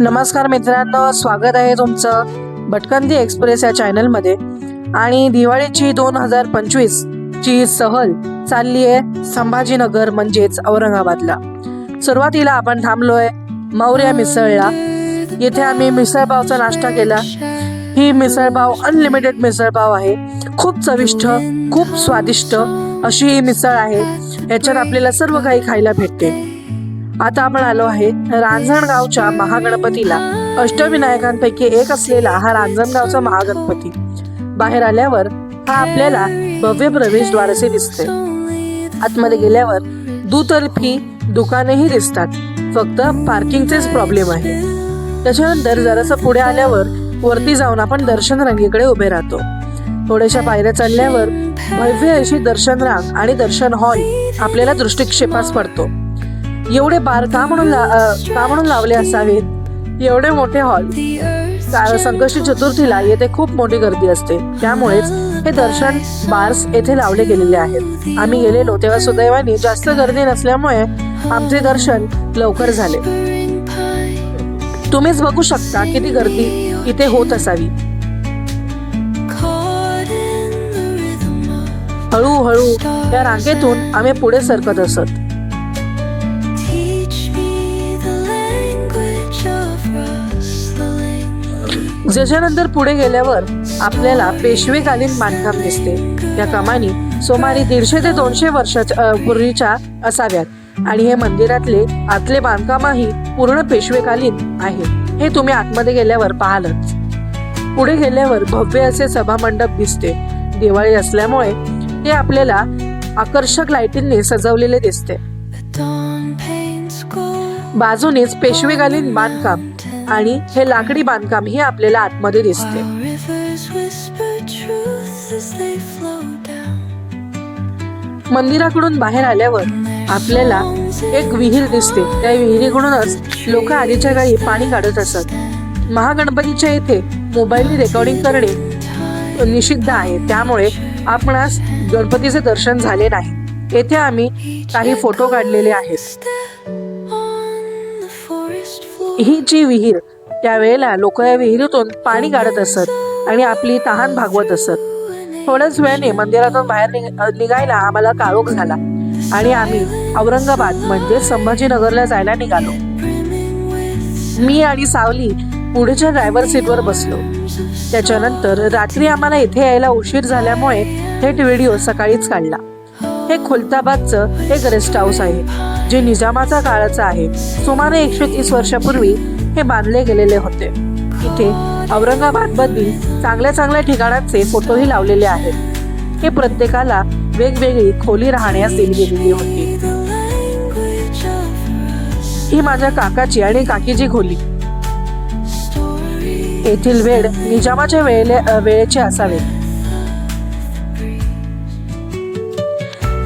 नमस्कार मित्रांनो स्वागत आहे तुमचं भटकंती एक्सप्रेस या चॅनलमध्ये. आणि दिवाळीची दोन हजार पंचवीस ची सहल चालली आहे संभाजीनगर म्हणजेच औरंगाबादला. सुरुवातीला आपण थांबलोय मौर्या मिसळला. येथे आम्ही मिसळपावचा नाश्ता केला. ही मिसळपाव अनलिमिटेड मिसळपाव आहे. खूप चविष्ट खूप स्वादिष्ट अशी ही मिसळ आहे. याच्यात आपल्याला सर्व काही खायला भेटते. आता आपण आलो आहे रांजणगावच्या महागणपतीला. अष्टविनायकांपैकी एक असलेला हा रांजणगावचा महागणपती. बाहेर आल्यावर हा आपल्याला भव्य प्रवेशद्वार दिसते. आतमध्ये गेल्यावर दुतर्फी दुकानेही दिसतात. फक्त पार्किंगचेच प्रॉब्लेम आहे. त्याच्यानंतर जरासं पुढे आल्यावर वरती जाऊन आपण दर्शन रांगेकडे उभे राहतो. थोड्याशा पायऱ्या चालल्यावर भव्य अशी दर्शन रांग आणि दर्शन हॉल आपल्याला दृष्टिक्षेपास पडतो. एवढे बार का म्हणून ला- का म्हणून लावले असावेत? एवढे मोठे हॉल. संकष्टी चतुर्थीला येथे खूप मोठी गर्दी असते. त्यामुळेच हे दर्शन बार्स येथे लावले गेलेले आहेत. आम्ही गेलेलो तेव्हा सुदैवाने जास्त गर्दी नसल्यामुळे आमचे दर्शन लवकर झाले. तुम्हीच बघू शकता किती गर्दी इथे होत असावी. हळूहळू या रांगेतून आम्ही पुढे सरकत असत. ज्याच्यानंतर पुढे गेल्यावर आपल्याला पेशवेकालीन बांधकाम दिसते. या कमानी सुमारे दीडशे ते दोनशे वर्षाच्या पूर्वीच्या असाव्यात. आणि हे मंदिरातले आतले बांधकामही पूर्ण पेशवेकालीन आहे. हे तुम्ही आतमध्ये गेल्यावर पाहालच. पुढे गेल्यावर भव्य असे सभामंडप दिसते. दिवाळी असल्यामुळे ते आपल्याला आकर्षक लाईटींनी सजवलेले दिसते. बाजूनेच पेशवेकालीन बांधकाम आणि हे लाकडी बांधकाम हे आपल्याला आतमध्ये दिसते. मंदिराकडून बाहेर आल्यावर आपल्याला एक विहीर दिसते. त्या विहिरीकडूनच लोक आधीच्या काळी पाणी काढत असत. महागणपतीच्या इथे मोबाईलने रेकॉर्डिंग करणे निषिद्ध आहे. त्यामुळे आपणास गणपतीचे दर्शन झाले नाही. येथे आम्ही काही फोटो काढलेले आहेत. ही जी विहीर त्यावेळेला लोक या विहिरीतून पाणी काढत असत आणि आपली तहान भागवत असत. थोड्याच वेळाने मंदिरातून बाहेर निघ- निघायला आम्हाला काळोख झाला आणि आम्ही औरंगाबाद म्हणजे संभाजीनगरला जायला निघालो. मी आणि सावली पुढेच्या ड्रायव्हर सीटवर बसलो. त्याच्यानंतर रात्री आम्हाला इथे यायला उशीर झाल्यामुळे थेट व्हिडिओ सकाळीच काढला. हे खुलताबादचं एक रेस्ट हाऊस आहे. जे निजामाचा काळाचं आहे सुमारे एकशे तीस वर्षापूर्वी हे बांधले गेलेले होते. इथे औरंगाबाद मधील चांगल्या चांगल्या ठिकाणांचे फोटोही लावलेले आहेत. हे प्रत्येकाला वेगवेगळी खोली राहण्यास दिली गेलेली होती. ही माझ्या काकाची आणि काकीची खोली. येथील वेळ निजामाच्या वेळेले वेळेचे असावे.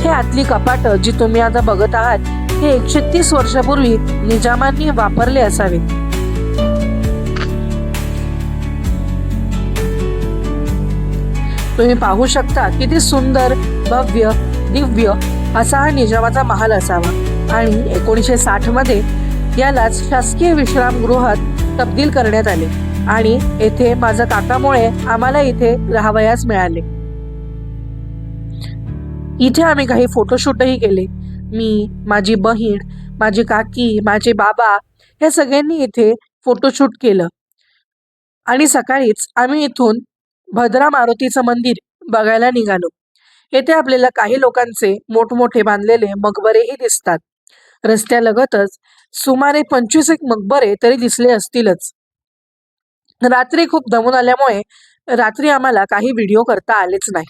हे आतली कपाट जी तुम्ही आता बघत आहात हे एकशे तीस वर्षापूर्वी निजामांनी वापरले असावे. तुम्ही पाहू शकता किती सुंदर भव्य दिव्य असा हा निजामाचा महाल असावा. आणि एकोणीसशे साठमध्ये यालाच शासकीय विश्रामगृहात तब्दील करण्यात आले. आणि येथे माझ्या काकामुळे आम्हाला इथे राहावयास मिळाले. इथे आम्ही काही फोटोशूटही केले. मी माझी बहीण माझी काकी माझे बाबा ह्या सगळ्यांनी इथे फोटोशूट केलं. आणि सकाळीच आम्ही इथून भद्रा मारुतीचं मंदिर बघायला निघालो. येथे आपल्याला काही लोकांचे मोठमोठे बांधलेले मकबरेही दिसतात. रस्त्यालगतच सुमारे पंचवीस एक मकबरे तरी दिसले असतीलच. रात्री खूप दमून आल्यामुळे रात्री आम्हाला काही व्हिडिओ करता आलेच नाही.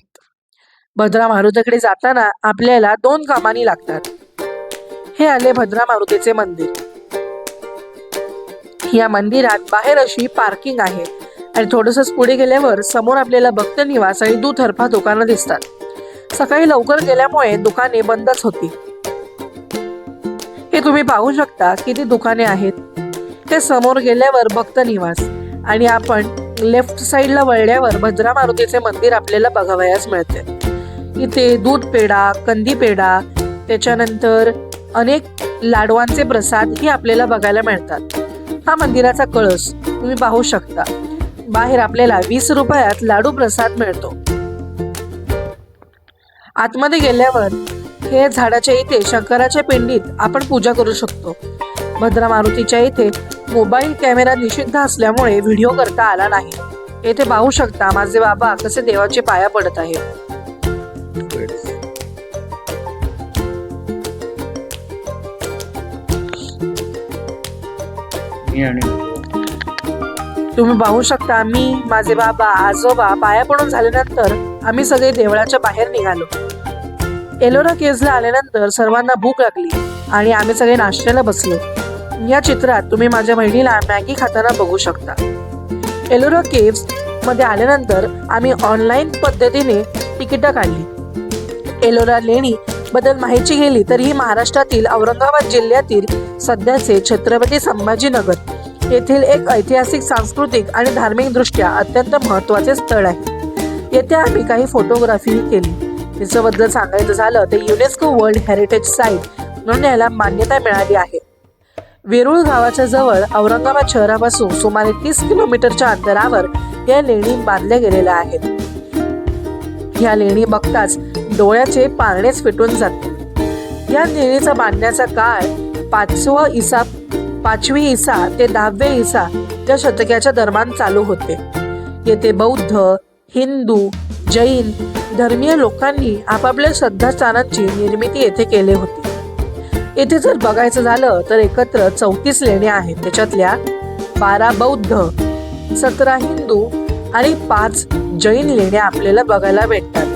भद्रा मारुतीकडे जाताना आपल्याला दोन कामानी लागतात. हे आले भद्रा मारुतीचे मंदिर. या मंदिरात बाहेर अशी पार्किंग आहे आणि थोडंसंच पुढे गेल्यावर समोर आपल्याला भक्त निवास आणि दुतर्फा दुकानं दिसतात. सकाळी लवकर गेल्यामुळे दुकाने बंदच होती. हे तुम्ही पाहू शकता किती दुकाने आहेत. ते समोर गेल्यावर भक्त निवास आणि आपण लेफ्ट साईडला वळल्यावर भद्रा मारुतीचे मंदिर आपल्याला बघावयास मिळते. इथे दूध पेढा कंदी पेढा त्याच्यानंतर अनेक लाडवांचे प्रसाद ही आपल्याला बघायला मिळतात. हा मंदिराचा कळस तुम्ही पाहू शकता. बाहेर आपल्याला वीस रुपयात लाडू प्रसाद मिळतो. आतमध्ये गेल्यावर हे झाडाच्या इथे शंकराच्या पिंडीत आपण पूजा करू शकतो. भद्रा मारुतीच्या इथे मोबाईल कॅमेरा निषिद्ध असल्यामुळे व्हिडिओ करता आला नाही. येथे पाहू शकता माझे बाबा कसे देवाचे पाया पडत आहेत. आणि तुम्ही पाहू शकता मी माझे बाबा आजोबा पाया पडून झाल्यानंतर आम्ही सगळे देवळाच्या बाहेर निघालो. एलोरा केजला आल्यानंतर सर्वांना भूक लागली आणि आम्ही सगळे नाश्त्याला बसलो. या चित्रात तुम्ही माझ्या बहिणीला मॅगी खाताना बघू शकता. एलोरा केव्समध्ये आल्यानंतर आम्ही ऑनलाईन पद्धतीने तिकीटं काढली. एलोरा लेणी बद्दल माहिती गेली तर ही महाराष्ट्रातील औरंगाबाद जिल्ह्यातील सध्याचे छत्रपती संभाजीनगर येथील एक ऐतिहासिक सांस्कृतिक आणि धार्मिक दृष्ट्या अत्यंत महत्त्वाचे स्थळ आहे. येथे आम्ही काही फोटोग्राफी केली. तिच्याबद्दल सांगायचं झालं तर युनेस्को वर्ल्ड हेरिटेज साईट म्हणून याला मान्यता मिळाली आहे. वेरूळ गावाच्या जवळ औरंगाबाद शहरापासून सुमारे तीस किलोमीटरच्या अंतरावर या लेणी बांधल्या गेलेल्या आहेत. या लेणी बघताच डोळ्याचे पारणेच फिटून जाते. या लेणीचा बांधण्याचा काळ पाचवा इसा पाचवी इसा ते दहावे इसा या शतकाच्या दरम्यान चालू होते. येथे बौद्ध हिंदू जैन धर्मीय लोकांनी आपापल्या श्रद्धास्थानांची निर्मिती येथे केली होती. येथे जर बघायचं झालं तर एकत्र चौतीस लेण्या आहेत. त्याच्यातल्या बारा बौद्ध सतरा हिंदू आणि पाच जैन लेण्या आपल्याला बघायला भेटतात.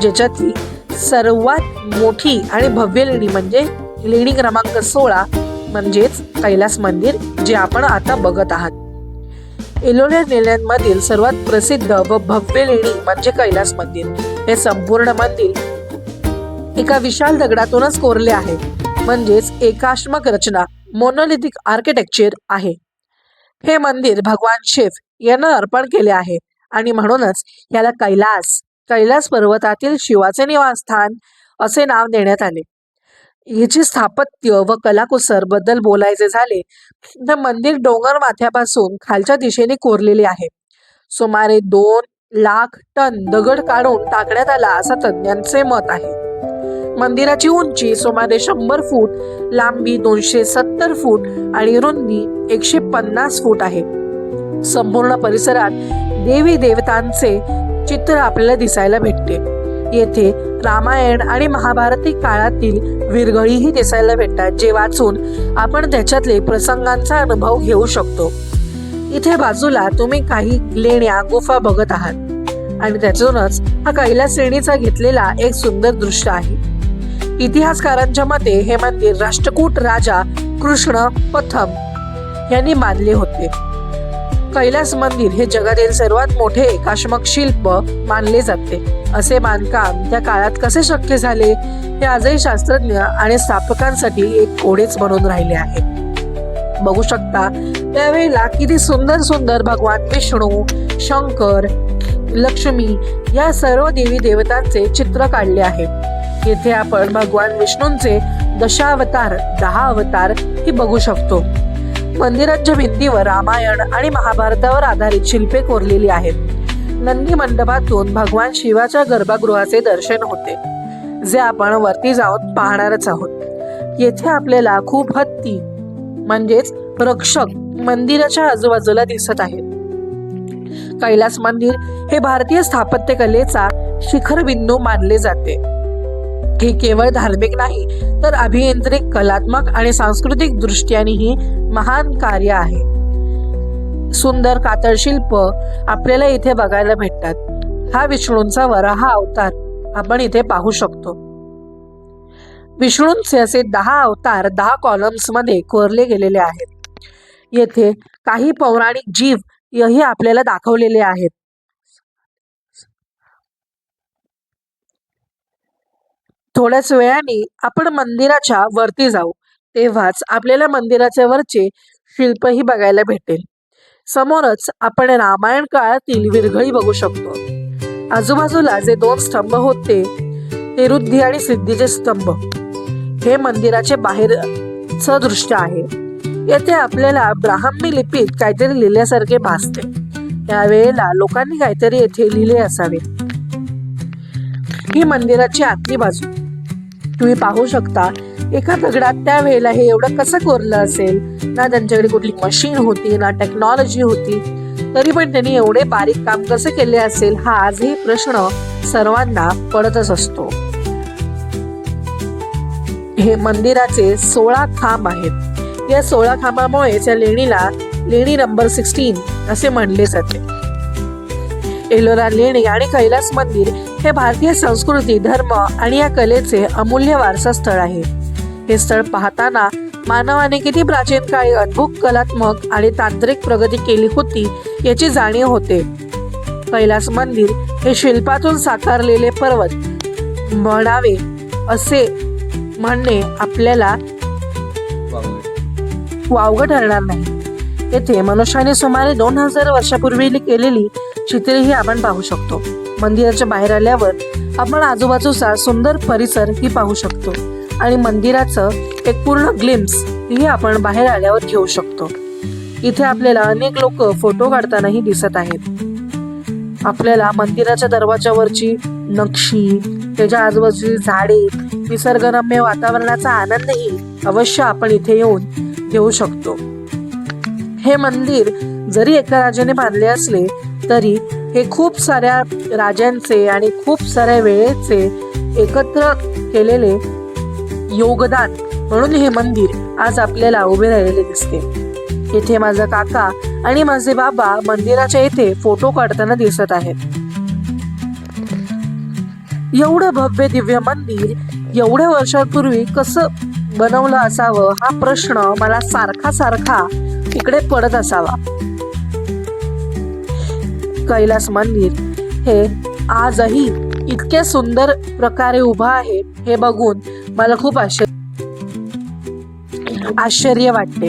ज्याच्यातली सर्वात मोठी आणि भव्य लेणी म्हणजे लेणी क्रमांक सोळा म्हणजेच कैलास मंदिर जे आपण आता बघत आहात. एलोरा लेण्यांमधील सर्वात प्रसिद्ध व भव्य लेणी म्हणजे कैलास मंदिर. हे संपूर्ण मंदिर एका विशाल दगडातूनच कोरले आहे. म्हणजेच एकाश्मक रचना मोनोलिथिक आर्किटेक्चर आहे. हे मंदिर भगवान शिव यांना अर्पण केले आहे आणि म्हणूनच याला कैलास कैलास पर्वतातील शिवाचे निवासस्थान असे नाव देण्यात आले. याचे स्थापत्य व कलाकुसरबद्दल बोलायचे झाले तर मंदिर डोंगर माथ्यापासून खालच्या दिशेने कोरलेले आहे. सुमारे दोन लाख टन दगड काढून टाकण्यात आला असा तज्ज्ञांचे मत आहे. मंदिराची उंची सुमारे शंभर फूट लांबी दोनशे सत्तर फूट आणि रुंदी एकशे पन्नास फूट आहे. संपूर्ण परिसरात देवी देवतांचे चित्र आपल्याला दिसायला भेटते. येथे रामायण आणि महाभारती काळातील विरघळीही दिसायला भेटतात जे वाचून आपण त्याच्यातले प्रसंगांचा अनुभव घेऊ शकतो. इथे बाजूला तुम्ही काही लेण्या गुफा बघत आहात. आणि त्यातूनच हा कैलास श्रेणीचा घेतलेला एक सुंदर दृश्य आहे. इतिहासकारांच्या मते हे मंदिर राष्ट्रकूट राजा कृष्ण प्रथम यांनी बांधले होते. कैलास मंदिर हे जगातील सर्वात मोठे एकाश्मक शिल्प मानले जाते. असे बांधकाम त्या काळात कसे शक्य झाले हे आजही शास्त्रज्ञ आणि स्थापकांसाठी एक कोडेच बनून राहिले आहे. बघू शकता त्यावेळेला किती सुंदर सुंदर भगवान विष्णू शंकर लक्ष्मी या सर्व देवी देवतांचे चित्र काढले आहे. येथे आपण भगवान विष्णूंचे दशावतार दहा अवतार ही बघू शकतो. मंदिराच्या भिंतीवर रामायण आणि महाभारतावर आधारित शिल्पे कोरलेली आहेत. नंदी मंडपातून भगवान शिवाच्या गर्भगृहाचे दर्शन होते. जे आपण वरती जाऊन पाहणारच आहोत. येथे आपल्याला खूप हत्ती म्हणजेच रक्षक मंदिराच्या आजूबाजूला दिसत आहेत. कैलास मंदिर हे भारतीय स्थापत्यकलेचा शिखर शिखरबिंदू मानले जाते. हे केवळ धार्मिक नाही तर अभियांत्रिक कलात्मक आणि सांस्कृतिक दृष्ट्यानेही महान कार्य आहे. सुंदर कातळ शिल्प आपल्याला इथे बघायला भेटतात. हा विष्णूंचा वराहा अवतार आपण इथे पाहू शकतो. विष्णूंचे असे दहा अवतार दहा कॉलम्समध्ये कोरले गेलेले आहेत. येथे काही पौराणिक जीव ही आपल्याला दाखवलेले आहेत. थोड्याच वेळाने आपण मंदिराच्या वरती जाऊ. तेव्हाच आपल्याला मंदिराच्या वरचे शिल्पही बघायला भेटेल. समोरच आपण रामायण काळातील विरघळी बघू शकतो. आजूबाजूला जे दोन स्तंभ होते ते रुद्धी आणि सिद्धीचे स्तंभ. हे मंदिराचे बाहेरच दृश्य आहे. येथे आपल्याला ब्राह्मी लिपीत काहीतरी लिहिल्यासारखे भासते. त्यावेळेला लोकांनी काहीतरी येथे लिहिले असावे. ही मंदिराची आतली बाजू. तुम्ही पाहू शकता एका दगडात त्यावेळेला हे एवढं कसं कोरलं असेल? ना त्यांच्याकडे कुठली मशीन होती ना टेक्नॉलॉजी होती तरी पण त्यांनी एवढे बारीक काम कसं केले असेल हा आजही प्रश्न सर्वांना पडतच असतो. हे मंदिराचे सोळा खांब आहेत. या सोळा खांबामुळे या लेणीला लेणी नंबर सिक्स्टीन असे म्हणले जाते. एलोरा लेणी आणि कैलास मंदिर हे भारतीय संस्कृती धर्म आणि या कलेचे अमूल्य वारसा स्थळ आहे. हे स्थळ पाहताना मानवाने किती प्राचीन काळी अद्भुत कलात्मक आणि तांत्रिक प्रगती केली होती याची जाणीव होते. कैलास मंदिर हे शिल्पातून साकारलेले पर्वत म्हणावे असे म्हणणे आपल्याला वावगं ठरणार नाही. येथे मनुष्याने सुमारे दोन हजार वर्षापूर्वी केलेली चित्रेही आपण पाहू शकतो. मंदिराच्या बाहेर आल्यावर आपण आजूबाजूचा सुंदर परिसर ही पाहू शकतो. आणि मंदिराचं एक पूर्ण ग्लिम्स ही आपण बाहेर आल्यावर घेऊ शकतो. इथे आपल्याला अनेक लोक फोटो काढतानाही दिसत आहेत. आपल्याला मंदिराच्या दरवाजावरची नक्षी त्याच्या आजूबाजूची झाडे निसर्गरम्य वातावरणाचा आनंदही अवश्य आपण इथे येऊन घेऊ शकतो. हे मंदिर जरी एका राजाने बांधले असले तरी हे खूप साऱ्या राजांचे आणि खूप साऱ्या वेळेचे एकत्र केलेले योगदान म्हणून हे मंदिर आज आपल्याला उभे राहिलेले दिसते. येथे माझा काका आणि माझे बाबा मंदिराच्या येथे फोटो काढताना दिसत आहेत. एवढं भव्य दिव्य मंदिर एवढ्या वर्षांपूर्वी कसं बनवलं असावं हा प्रश्न मला सारखा सारखा इकडे पडत असावा. कैलास मंदिर. हे आजही इतके सुंदर प्रकारे उभं आहे हे बघून मला खूप आश्चर्य आश्चर्य वाटते.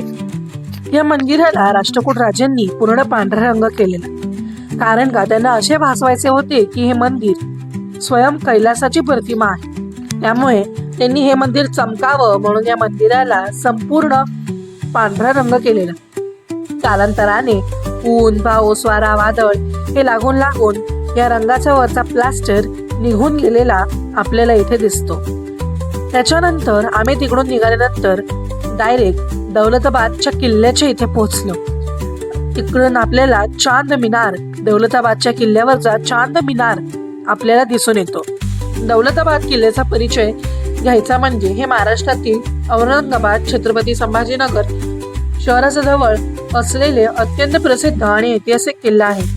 या मंदिराला राष्ट्रकूट राजांनी पूर्ण पांढरा रंग केलेला. कारण का त्यांना असे भासवायचे होते की हे मंदिर स्वयं कैलासाची प्रतिमा आहे. त्यामुळे त्यांनी हे मंदिर चमकावं म्हणून या मंदिराला संपूर्ण पांढरा रंग केलेला. कालांतराने ऊन पाऊस वारा वादळ हे लागून लागून या रंगाच्या वरचा प्लास्टर निघून गेलेला आपल्याला इथे दिसतो. त्याच्यानंतर आम्ही तिकडून निघाल्यानंतर डायरेक्ट दौलताबादच्या किल्ल्याच्या इथे पोहोचलो. तिकडून आपल्याला चांद मिनार दौलताबादच्या किल्ल्यावरचा चांद मिनार आपल्याला दिसून येतो. दौलताबाद किल्ल्याचा परिचय घ्यायचा म्हणजे हे महाराष्ट्रातील औरंगाबाद छत्रपती संभाजीनगर शहराजवळ असलेले अत्यंत प्रसिद्ध आणि ऐतिहासिक किल्ला आहे.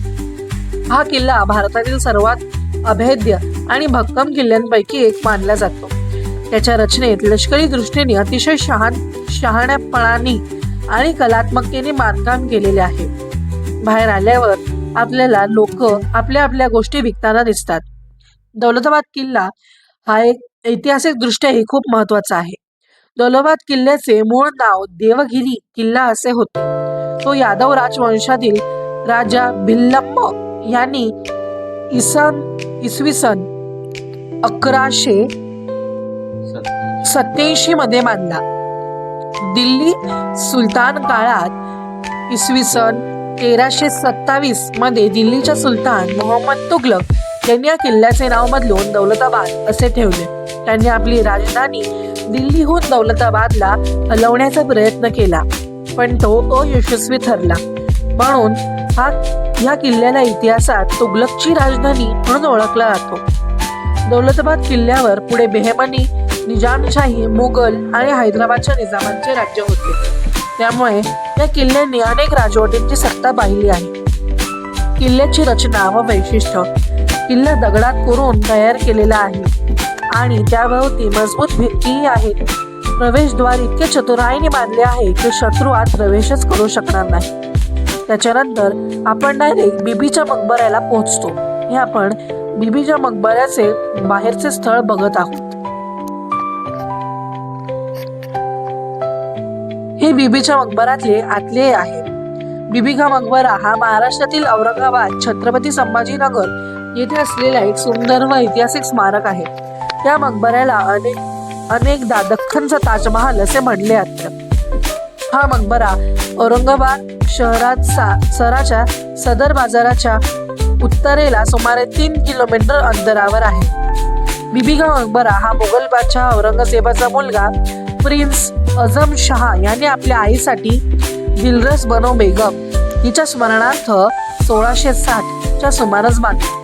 हा किल्ला भारतातील सर्वात अभेद्य आणि भक्कम किल्ल्यांपैकी एक मानला जातो. त्याच्या रचनेत लष्करी दृष्टीने अतिशय शहान शहाण्यापणाने आणि कलात्मकतेने बांधकाम केलेले आहे. बाहेर आल्यावर आपल्याला लोक आपल्या आपल्या गोष्टी विकताना दिसतात. दौलताबाद किल्ला हा एक ऐतिहासिक दृष्ट्याही खूप महत्त्वाचा आहे. दौलताबाद किल्ल्याचे मूळ नाव देवगिरी किल्ला असे होते. तो यादव राजवंशातील राजा भिल्लप्प यांनी इसन इसवी सन अकराशे सत्याऐंशी मध्ये बांधला दिल्ली सुलतान काळात इसवी सन तेराशे सत्तावीसमध्ये दिल्लीच्या सुलतान मोहम्मद तुगलक यांनी या किल्ल्याचे नाव बदलून दौलताबाद असे ठेवले. त्यांनी आपली राजधानी दिल्लीहून दौलताबादला हलवण्याचा प्रयत्न केला पण तो अयशस्वी ठरला. म्हणून हा या किल्ल्याला इतिहासात तुगलकची राजधानी म्हणून ओळखला जातो. दौलताबाद किल्ल्यावर पुढे बेहमनी निजामशाही मुघल आणि हैदराबादच्या निजामांचे राज्य होते. त्यामुळे या किल्ल्याने अनेक राजवटींची सत्ता पाहिली आहे. किल्ल्याची रचना व वैशिष्ट्य किल्ला दगडात कोरून तयार केलेला आहे आणि त्याभोवती मजबूत भिंतीही आहेत. प्रवेशद्वार इतके चतुराईने बांधले आहे की शत्रू आत प्रवेशच करू शकणार नाही. त्याच्यानंतर आपण डायरेक्ट बीबीच्या मकबऱ्याला पोहोचतो. हे आपण बीबीच्या मकबऱ्याचे बाहेरचे स्थळ बघत आहोत. हे बीबीच्या मकबरातले आतले आहे. बीबी का मकबरा हा महाराष्ट्रातील औरंगाबाद छत्रपती संभाजीनगर येथे असलेला एक सुंदर व ऐतिहासिक स्मारक आहे. या मकबऱ्याला अनेक अनेकदा दख्खनचा ताजमहाल असे म्हणले जाते. हा मकबरा औरंगाबाद शहरात सा सराच्या सदर बाजाराच्या उत्तरेला सुमारे तीन किलोमीटर अंतरावर आहे. बिबिका मकबरा हा मुघल बादशाह औरंगजेबाचा मुलगा प्रिन्स अझम शहा याने आपल्या आईसाठी दिलरस बनो बेगम हिच्या स्मरणार्थ सोळाशे साठच्या सुमारास बांधला.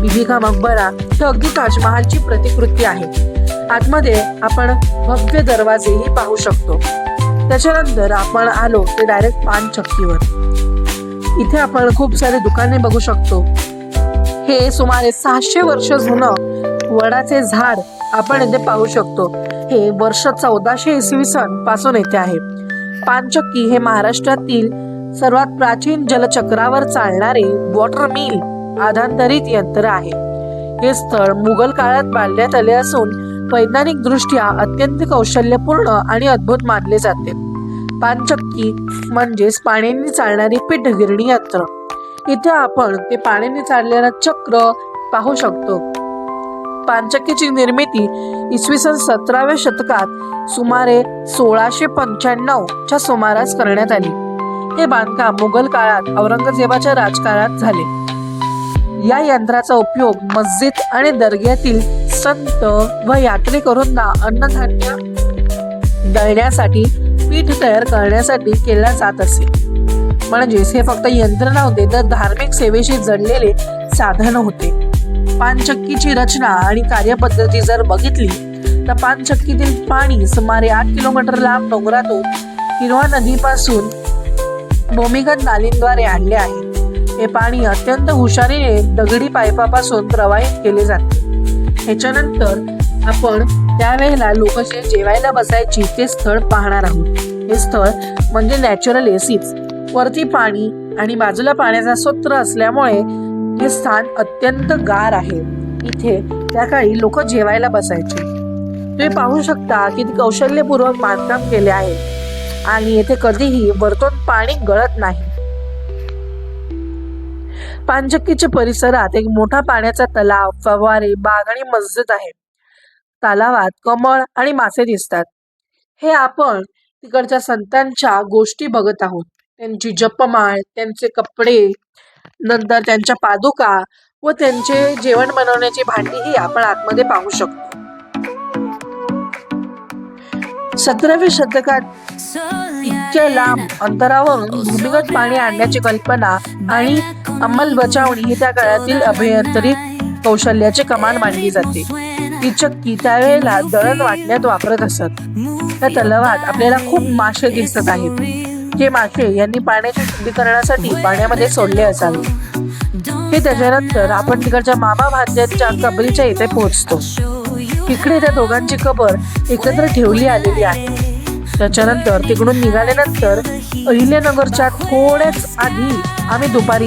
बिबिका मकबरा ही अगदी ताजमहालची प्रतिकृती आहे. आतमध्ये आपण भव्य दरवाजेही पाहू शकतो. त्याच्यानंतर आपण आलो ते डायरेक्ट पान चक्कीवर. इथे आपण खूप सारे दुकाने बघू शकतो. हे सुमारे सहाशे वर्ष जुनं वडाचे झाड आपण इथे पाहू शकतो. हे वर्ष चौदाशे इसवी सनपासून येथे आहे. पानचक्की हे महाराष्ट्रातील सर्वात प्राचीन जलचक्रावर चालणारे वॉटर मिल आधांतरित यंत्र आहे. हे स्थळ मुघल काळात बांधण्यात आले असून वैज्ञानिक दृष्ट्या अत्यंत कौशल्यपूर्ण आणि अद्भुत मानले जाते. पानचक्की म्हणजेच पाण्याने चालणारी पीठ गिरणी यंत्र. इथे आपण ते पाण्याने चाललेला चक्र पाहू शकतो. पानचक्कीची निर्मिती इसवी सन सतराव्या शतकात सुमारे सोळाशे पंच्याण्णव च्या सुमारास करण्यात आली. हे बांधकाम मुघल काळात औरंगजेबाच्या राजकारणात झाले. या यंत्राचा उपयोग मस्जिद आणि दर्ग्यातील संत व यात्रेकरूंना अन्नधान्य दळण्यासाठी पीठ तयार करण्यासाठी केला जात असे. म्हणजेच हे फक्त यंत्र नव्हते तर धार्मिक सेवेशी जडलेले साधन होते. पानचक्कीची रचना आणि कार्यपद्धती जर बघितली तर पानचक्कीतील पाणी सुमारे आठ किलोमीटर लांब डोंगरातून हिरवा नदीपासून भूमिगत नालींद्वारे आणले आहे. हे पाणी अत्यंत हुशारीने दगडी पाईपापासून प्रवाहित केले जाते. ह्याच्यानंतर आपण त्यावेळेला लोक जे जेवायला बसायची ते स्थळ पाहणार आहोत. हे स्थळ म्हणजे नॅचरल एसीच वरती पाणी आणि बाजूला पाण्याचा सूत्र असल्यामुळे हे स्थान अत्यंत गार आहे. इथे त्या काळी लोक जेवायला बसायचे. तुम्ही पाहू शकता की कौशल्यपूर्वक बांधकाम केले आहे. आणि येथे कधीही वरतून पाणी गळत नाही. पानचक्कीच्या परिसरात एक मोठा पाण्याचा तलाव फवारे बाग आणि मस्जिद आहे. तलावात कमळ आणि मासे दिसतात. हे आपण तिकडच्या संतांच्या गोष्टी बघत आहोत. त्यांची जपमाळ त्यांचे कपडे नंतर त्यांच्या पादुका व त्यांचे जेवण बनवण्याची भांडीही आपण आतमध्ये पाहू शकतो. सतराव्या शतकात इतक्या लांब अंतरावरून भूमिगत पाणी आणण्याची कल्पना आणि अंमलबजावणी ही त्या काळातील अभियांत्रिक कौशल्याचे कमान मानली जाते. ती चक्की त्यावेळेला दळण वाटण्यात वापरत असत. त्या तलावात आपल्याला खूप मासे दिसत आहेत. हे मासे यांनी पाण्याच्या शुद्धीकरणासाठी पाण्यामध्ये सोडले असावे. हे त्याच्यानंतर आपण तिकडच्या मामा भाज्यांच्या कबरीच्या इथे पोहोचतो. इकडे त्या दोघांची कबर एकत्र ठेवली आलेली आहे. त्याच्यानंतर तिकडून निघाल्यानंतर अहिल्यानगरच्या थोड्याच आधी आम्ही दुपारी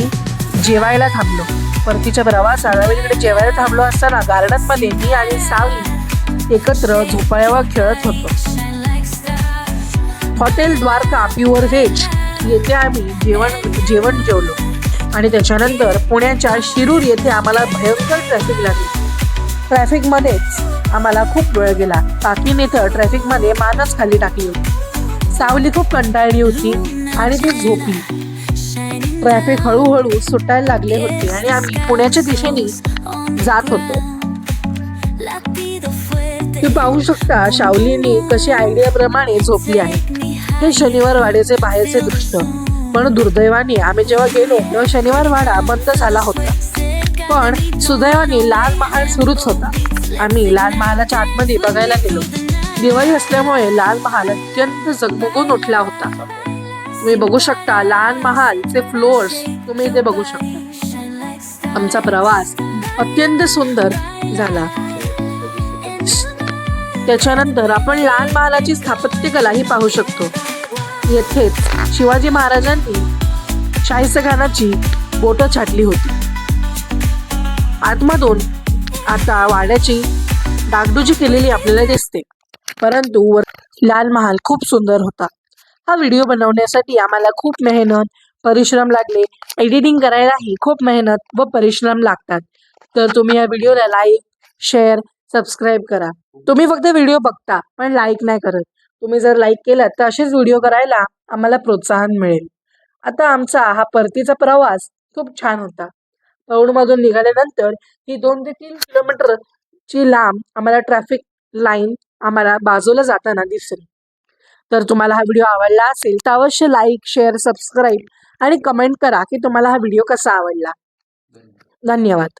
जेवायला थांबलो. परतीच्या प्रवासात आम्ही तिकडे जेवायला थांबलो असताना गार्डनमध्ये मी आणि सावली एकत्र झोपाळ्यावर खेळत होतो. हॉटेल द्वारका प्युअर व्हेज येथे आम्ही जेवण जेवण जेवलो. आणि त्याच्यानंतर पुण्याच्या शिरूर येथे आम्हाला भयंकर ट्रॅफिक लागली. ट्रॅफिकमध्येच आम्हाला खूप वेळ गेला. काकीने तर ट्रॅफिकमध्ये मानच खाली टाकली होती. सावली खूप कंटाळली होती आणि ती झोपली. ट्रॅफिक हळूहळू सुटायला लागले होते आणि आम्ही पुण्याच्या दिशेने जात होतो. तुम्ही पाहू शकता शावलीने कशी आयडियाप्रमाणे झोपली आहे. हे शनिवार वाड्याचे बाहेरचे दृश्य. पण दुर्दैवाने आम्ही जेव्हा गेलो तेव्हा शनिवार वाडा बंद झाला होता. पण सुदैवाने लाल महाल सुरूच होता. आम्ही लाल महालाच्या आतमध्ये बघायला गेलो. दिवाळी असल्यामुळे लाल महाल अत्यंत जगमगून उठला होता. तुम्ही बघू शकता लाल महालचे फ्लोअर्स तुम्ही इथे बघू शकता. आमचा प्रवास अत्यंत सुंदर झाला. त्याच्यानंतर आपण लाल महालाची स्थापत्यकलाही पाहू शकतो. येथेच शिवाजी महाराजांनी शाहीसखानाची बोटं छाटली होती. आतमधून आता वाड्याची डागडुजी केलेली आपल्याला दिसते. परंतु वर लाल महाल खूप सुंदर होता. हा व्हिडिओ बनवण्यासाठी आम्हाला खूप मेहनत परिश्रम लागले. एडिटिंग करायलाही खूप मेहनत व परिश्रम लागतात. तर तुम्ही या व्हिडिओला लाईक शेअर सबस्क्राईब करा. तुम्ही फक्त व्हिडिओ बघता पण लाईक नाही करत. तुम्ही जर लाईक केलात तर असेच व्हिडिओ करायला आम्हाला प्रोत्साहन मिळेल. आता आमचा हा परतीचा प्रवास खूप छान होता. पौडमधून निघाल्यानंतर ही दोन ते तीन किलोमीटरची लांब आम्हाला ट्रॅफिक लाईन आम्हाला बाजूला जाताना दिसली. तर तुम्हाला हा व्हिडिओ आवडला असेल तर अवश्य लाईक शेअर सबस्क्राईब आणि कमेंट करा की तुम्हाला हा व्हिडिओ कसा आवडला. धन्यवाद.